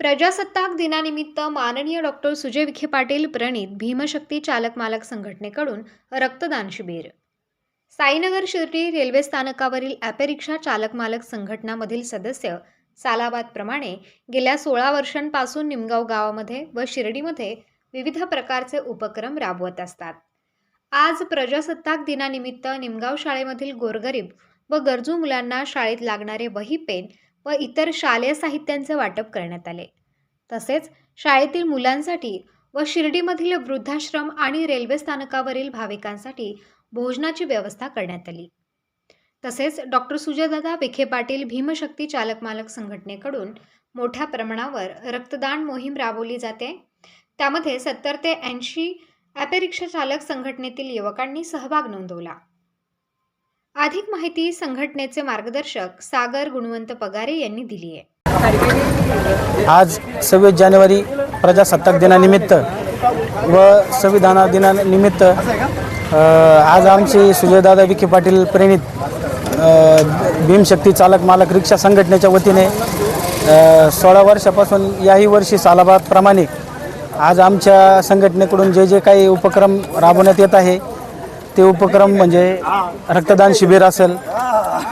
प्रजासत्ताक दिनानिमित्त माननीय डॉक्टर सुजय विखे पाटील प्रणित भीमशक्ती चालक मालक संघटनेकडून रक्तदान शिबिर. साईनगर शिर्डी रेल्वे स्थानकावरील ॲपेरिक्षा चालक मालक संघटनामधील सदस्य सालाबादप्रमाणे गेल्या सोळा वर्षांपासून निमगाव गावामध्ये व शिर्डीमध्ये विविध प्रकारचे उपक्रम राबवत असतात. आज प्रजासत्ताक दिनानिमित्त निमगाव शाळेमधील गोरगरीब व गरजू मुलांना शाळेत लागणारे वही पेन व इतर शालेय साहित्यांचे वाटप करण्यात आले. तसेच शाळेतील मुलांसाठी व शिर्डीमधील वृद्धाश्रम आणि रेल्वे स्थानकावरील भाविकांसाठी भोजनाची व्यवस्था करण्यात आली. तसेच डॉक्टर सुजयदादा विखे पाटील भीमशक्ती चालक मालक संघटनेकडून मोठ्या प्रमाणावर रक्तदान मोहीम राबवली जाते. त्यामध्ये सत्तर ते ऐंशी ॲपेरिक्षा चालक संघटनेतील युवकांनी सहभाग नोंदवला. अधिक माहिती संघटनेचे मार्गदर्शक सागर गुणवंत पगारे यांनी दिली आहे. आज सव्वीस जानेवारी प्रजासत्ताक दिनानिमित्त व संविधान दिनानिमित्त आज आमचे सुजयदादा विखे पाटील प्रेरित भीमशक्ती चालक मालक रिक्षा संघटनेच्या वतीने सोळा वर्षापासून याही वर्षी सालाबादप्रमाणे आज आमच्या संघटनेकडून जे जे काही उपक्रम राबवण्यात येत आहे ते उपक्रम म्हणजे रक्तदान शिबिर असेल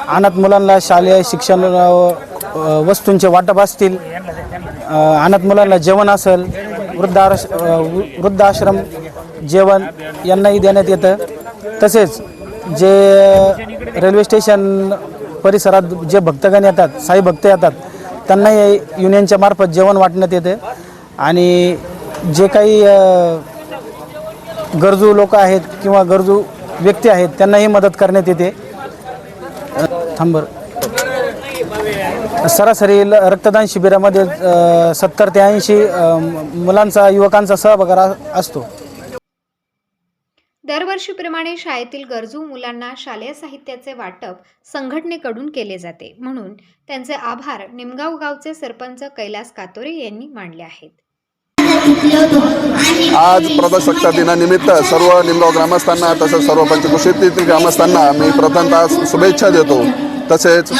अनाथ मुलांना शालेय शिक्षण वस्तूंचे वाटप असतील अनाथ मुलांना जेवण असेल वृद्धाश वृ- वृद्धाश्रम जेवण यांनाही देण्यात येतं. तसेच जे रेल्वे स्टेशन परिसरात जे भक्तगण येतात साई भक्त येतात त्यांनाही युनियनच्या मार्फत जेवण वाटण्यात येते. आणि जे काही गरजू लोक आहेत किंवा गरजू व्यक्ती आहेत त्यांनाही मदत करण्यात येते. थांबर थांब सरासरी ल- रक्तदान शिबिरामध्ये सत्तर ते ऐंशी मुलांचा युवकांचा सहभाग असतो. दरवर्षीप्रमाणे शाळेतील गरजू मुलांना शालेय साहित्याचे वाटप संघटनेकडून केले जाते. म्हणून त्यांचे आभार निमगाव गावचे सरपंच कैलास कातोरे यांनी मांडले आहेत. आज प्रजासत्ता दिनानिमित्त सर्व निमगाव ग्रामस्थांना तसेच सर्व पंचकृषीतील ग्रामस्थांना मी प्रथमतः शुभेच्छा देतो. तसेच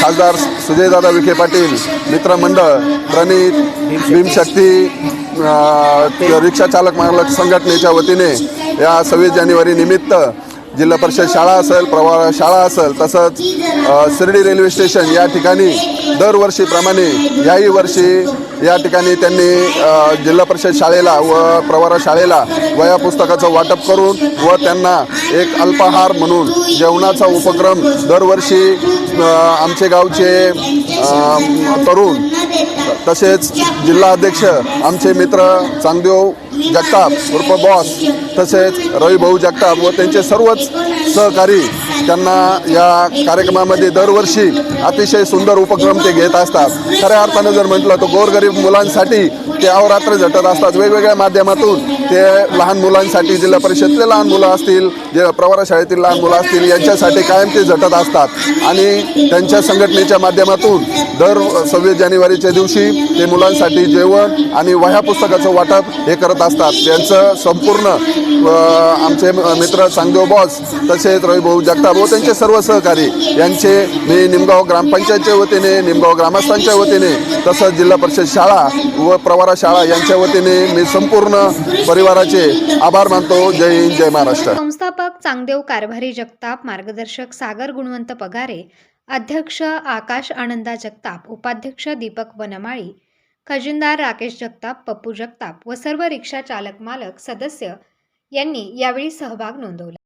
खासदार सुजयदादा विखे पाटील मित्रमंडळ प्रणित भीमशक्ती अ, रिक्षा चालक मालक संघटनेच्या वतीने या सव्वीस जानेवारी निमित्त जिल्हा परिषद शाळा असेल प्रवा शाळा असेल तसंच शिर्डी रेल्वे स्टेशन या ठिकाणी दरवर्षीप्रमाणे याही वर्षी या ठिकाणी त्यांनी जिल्हा परिषद शाळेला व प्रवारा शाळेला वया पुस्तकाचं वाटप करून व त्यांना एक अल्पाहार म्हणून जेवणाचा उपक्रम दरवर्षी आमचे गावचे तरुण तसेच जिल्हा अध्यक्ष आमचे मित्र चांगदेव जगताप उर्फ बॉस तसेच रविभाऊ जगताप व त्यांचे सर्वच सहकारी त्यांना या कार्यक्रमामध्ये दरवर्षी अतिशय सुंदर उपक्रम ते घेत असतात. खऱ्या अर्थानं जर म्हटलं तर गोरगरीब मुलांसाठी ते अवरात्र झटत असतात. वेगवेगळ्या माध्यमातून ते लहान मुलांसाठी जिल्हा परिषदेतले लहान मुलं असतील जे प्रवारा शाळेतील लहान मुलं असतील यांच्यासाठी कायम ते झटत असतात. आणि त्यांच्या संघटनेच्या माध्यमातून दर सव्वीस जानेवारीच्या दिवशी ते मुलांसाठी जेवण आणि वह्या पुस्तकाचं वाटप हे करत असतात. त्यांचं संपूर्ण आमचे मित्र सांगदेव बॉस तसेच रविभाऊ जगताप व त्यांचे सर्व सहकारी यांचे मी निमगाव ग्रामपंचायतच्या वतीने निमगाव ग्रामस्थांच्या वतीने तसंच जिल्हा परिषद शाळा व प्रवारा शाळा यांच्या वतीने मी संपूर्ण परिवाराचे आभार मानतो. जय हिंद जय महाराष्ट्र. संस्थापक चांगदेव कारभारी जगताप मार्गदर्शक सागर गुणवंत पगारे अध्यक्ष आकाश आनंदा जगताप उपाध्यक्ष दीपक वनमाळी खजिनदार राकेश जगताप पप्पू जगताप व सर्व रिक्षा चालक मालक सदस्य यांनी यावेळी सहभाग नोंदवला.